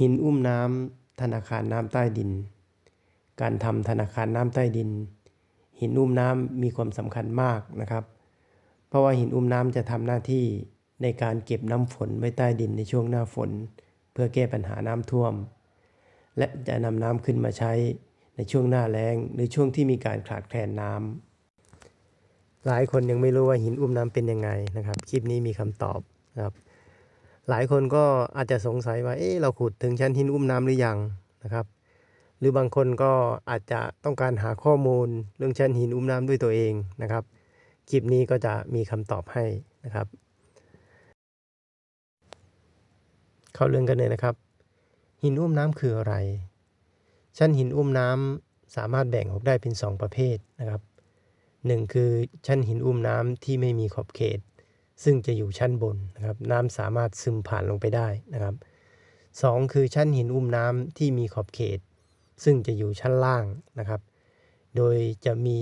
หินอุ้มน้ำธนาคารน้ำใต้ดิน การทำธนาคารน้ำใต้ดิน หินอุ้มน้ำมีความสำคัญมากนะครับ เพราะว่าหินอุ้มน้ำจะทำหน้าที่ในการเก็บน้ำฝนไว้ใต้ดินในช่วงหน้าฝน เพื่อแก้ปัญหาน้ำท่วม และจะนำน้ำขึ้นมาใช้ในช่วงหน้าแล้งหรือช่วงที่มีการขาดแคลนน้ำหลายคนยังไม่รู้ว่าหินอุ้มน้ำเป็นยังไงนะครับ คลิปนี้มีคำตอบนะครับ หลายคนก็อาจจะสงสัยว่า เอ๊ะเราขุดถึงชั้นหินอุ้มน้ำหรือยังนะครับ หรือบางคนก็อาจจะต้องการหาข้อมูลเรื่องชั้นหินอุ้มน้ำด้วยตัวเองนะครับ คลิปนี้ก็จะมีคำตอบให้นะครับ เข้าเรื่องกันเลยนะครับ หินอุ้มน้ำคืออะไร ชั้นหินอุ้มน้ำสามารถแบ่งออกได้เป็น 2 ประเภทนะครับหนึ่งคือชั้นหินอุ้มน้ำที่ไม่มีขอบเขต ซึ่งจะอยู่ชั้นบนนะครับน้ำสามารถซึมผ่านลงไปได้นะครับสองคือชั้นหินอุ้มน้ำที่มีขอบเขต ซึ่งจะอยู่ชั้นล่างนะครับ โดยจะมี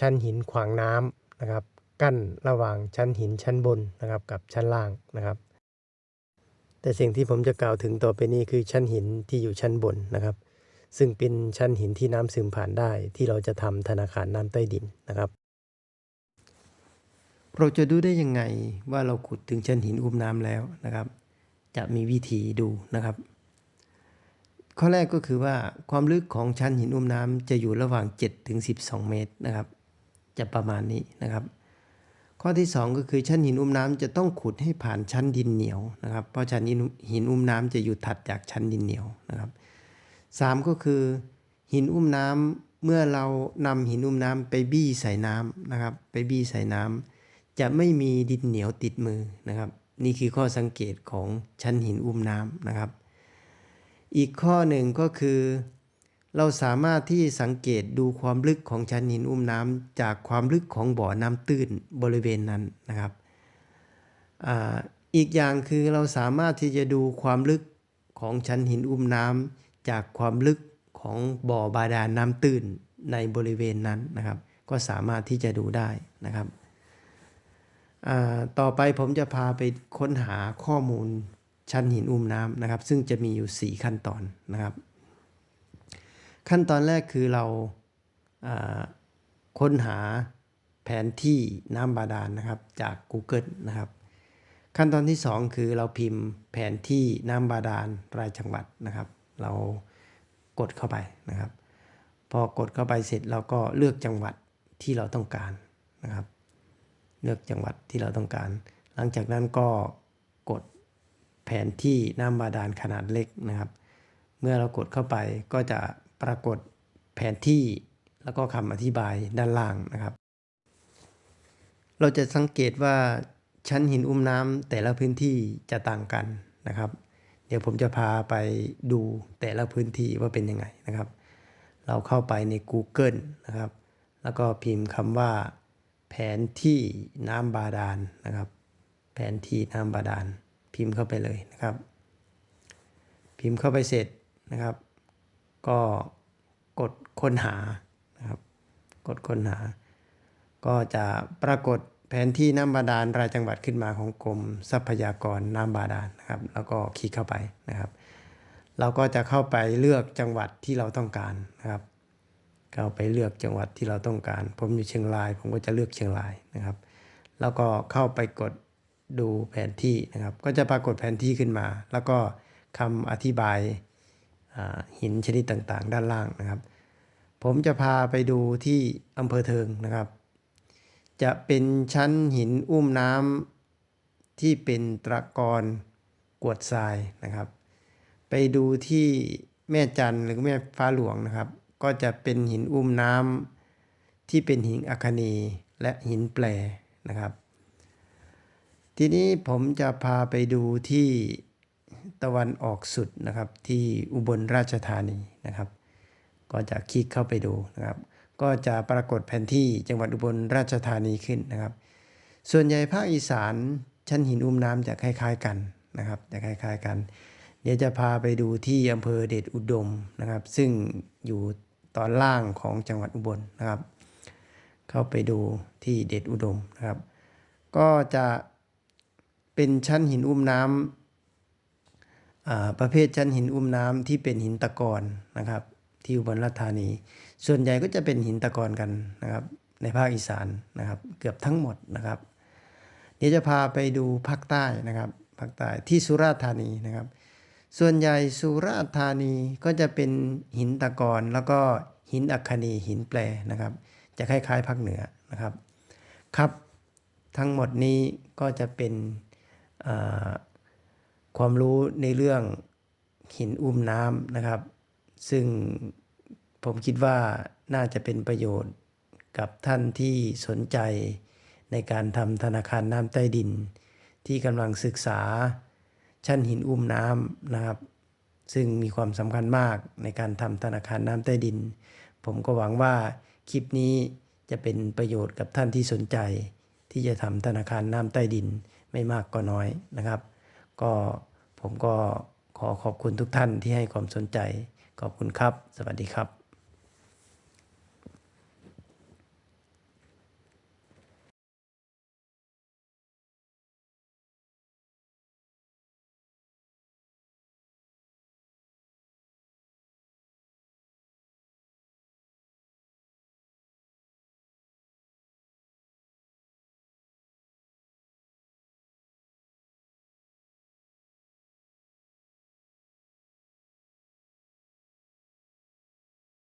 ชั้นหินขวางน้ำนะครับ กั้นระหว่างชั้นหินชั้นบนนะครับกับชั้นล่างนะครับ แต่สิ่งที่ผมจะกล่าวถึงต่อไปนี้คือชั้นหินที่อยู่ชั้นบนนะครับ ซึ่งเป็นชั้นหินที่น้ำซึมผ่านได้ที่เราจะทำธนาคารน้ำใต้ดินนะครับ เราจะดูได้ยังไงว่าเราขุดถึงชั้นหินอุ้มน้ำแล้วนะครับ จะมีวิธีดูนะครับ ข้อแรกก็คือว่าความลึกของชั้นหินอุ้มน้ำจะอยู่ระหว่าง7ถึง12 เมตรนะครับ จะประมาณนี้นะครับ ข้อที่ 2 ก็คือชั้นหินอุ้มน้ำจะต้องขุดให้ผ่านชั้นดินเหนียวนะครับ เพราะชั้นหินอุ้มน้ำจะอยู่ถัดจากชั้นดินเหนียวนะครับ 3 ก็คือหินอุ้มน้ำเมื่อเรานำหินอุ้มน้ำไปบี้ใส่น้ำนะครับ ไปบี้ใส่น้ำ จะไม่มีดินเหนียวติดมือนะครับ นี่คือข้อสังเกตของชั้นหินอุ้มน้ำนะครับ อีกข้อหนึ่งก็คือ เราสามารถที่สังเกตดูความลึกของชั้นหินอุ้มน้ำจากความลึกของบ่อน้ำตื้นบริเวณนั้นนะครับอาอีกอย่างคือเราสามารถที่จะดูความลึกของชั้นหินอุ้มน้ำจากความลึกของบ่อบาดาลน้ำตื้นในบริเวณนั้นนะครับ ก็สามารถที่จะดูได้นะครับ ต่อไปผมจะพาไปค้นหาข้อมูลชั้นหินอุ้มน้ำนะครับ ซึ่งจะมีอยู่ 4 ขั้นตอนนะครับ ขั้นตอนแรกคือเราค้นหาแผนที่น้ำบาดาลนนะครับจาก Google นะครับ ขั้นตอนที่ 2 คือเราพิมพ์แผนที่น้ำบาดาลรายจังหวัดนะครับ เรากดเข้าไปนะครับ พอกดเข้าไปเสร็จเราก็เลือกจังหวัดที่เราต้องการนะครับ เลือกจังหวัดที่เราต้องการ หลังจากนั้นก็กดแผนที่น้ำบาดาลขนาดเล็กนะครับ เมื่อเรากดเข้าไปก็จะปรากฏแผนที่แล้วก็คำอธิบายด้านล่างนะครับ เราจะสังเกตว่าชั้นหินอุ้มน้ำแต่ละพื้นที่จะต่างกันนะครับ เดี๋ยวผมจะพาไปดูแต่ละพื้นที่ว่าเป็นยังไงนะครับ เราเข้าไปใน Google นะครับ แล้วก็พิมพ์คำว่า แผนที่น้ำบาดาลนะครับ แผนที่น้ำบาดาล พิมพ์เข้าไปเลยนะครับ พิมพ์เข้าไปเสร็จนะครับ ก็กดค้นหานะครับ กดค้นหา ก็จะปรากฏแผนที่น้ำบาดาลรายจังหวัดขึ้นมาของกรมทรัพยากรน้ำบาดาลนะครับ แล้วก็คลิกเข้าไปนะครับ เราก็จะเข้าไปเลือกจังหวัดที่เราต้องการนะครับ เข้าไปเลือกจังหวัดที่เราต้องการ ผมอยู่เชียงราย ผมก็จะเลือกเชียงรายนะครับ แล้วก็เข้าไปกดดูแผนที่นะครับ ก็จะปรากฏแผนที่ขึ้นมา แล้วก็คำอธิบายหินชนิดต่างๆ ด้านล่างนะครับ ผมจะพาไปดูที่อำเภอเทิงนะครับ จะเป็นชั้นหินอุ้มน้ำที่เป็นตะกอนกวดทรายนะครับ ไปดูที่แม่จันหรือแม่ฟ้าหลวงนะครับ ก็จะเป็นหินอุ้มน้ำที่เป็นหินอัคนีและหินแปรนะครับ ทีนี้ผมจะพาไปดูที่ตะวันออกสุดนะครับที่อุบลราชธานีนะครับ ก็จะคลิกเข้าไปดูนะครับ ก็จะปรากฏแผนที่จังหวัดอุบลราชธานีขึ้นนะครับ ส่วนใหญ่ภาคอีสานชั้นหินอุ้มน้ำจะคล้าย ๆกันนะครับจะคล้าย ๆกัน เดี๋ยวจะพาไปดูที่อำเภอเดชอุดมนะครับ ซึ่งอยู่ ตอนล่างของจังหวัดอุบลนะครับ เข้าไปดูที่เดชอุดมนะครับ ก็จะเป็นชั้นหินอุ้มน้ำอ่าประเภทชั้นหินอุ้มน้ำที่เป็นหินตะกอนนะครับ ที่อุบลราชธานี ส่วนใหญ่ก็จะเป็นหินตะกอนกันนะครับ ในภาคอีสานนะครับ เกือบทั้งหมดนะครับ เดี๋ยวจะพาไปดูภาคใต้นะครับภาคใต้ที่สุราษฎร์ธานีนะครับ ส่วนใหญ่สุราธานีก็จะเป็นหินตะกอนแล้วก็หินอัคนีหินแปรนะครับ จะคล้ายๆภาคเหนือนะครับ ครับ ทั้งหมดนี้ก็จะเป็นความรู้ในเรื่องหินอุ้มน้ำนะครับ ซึ่งผมคิดว่าน่าจะเป็นประโยชน์กับท่านที่สนใจในการทำธนาคารน้ำใต้ดิน ที่กำลังศึกษา ชั้นหินอุ้มน้ำนะครับ ซึ่งมีความสำคัญมากในการทำธนาคารน้ำใต้ดิน ผมก็หวังว่าคลิปนี้จะเป็นประโยชน์กับท่านที่สนใจ ที่จะทำธนาคารน้ำใต้ดินไม่มากก็น้อยนะครับ ก็ผมก็ขอขอบคุณทุกท่านที่ให้ความสนใจ ขอบคุณครับ สวัสดีครับ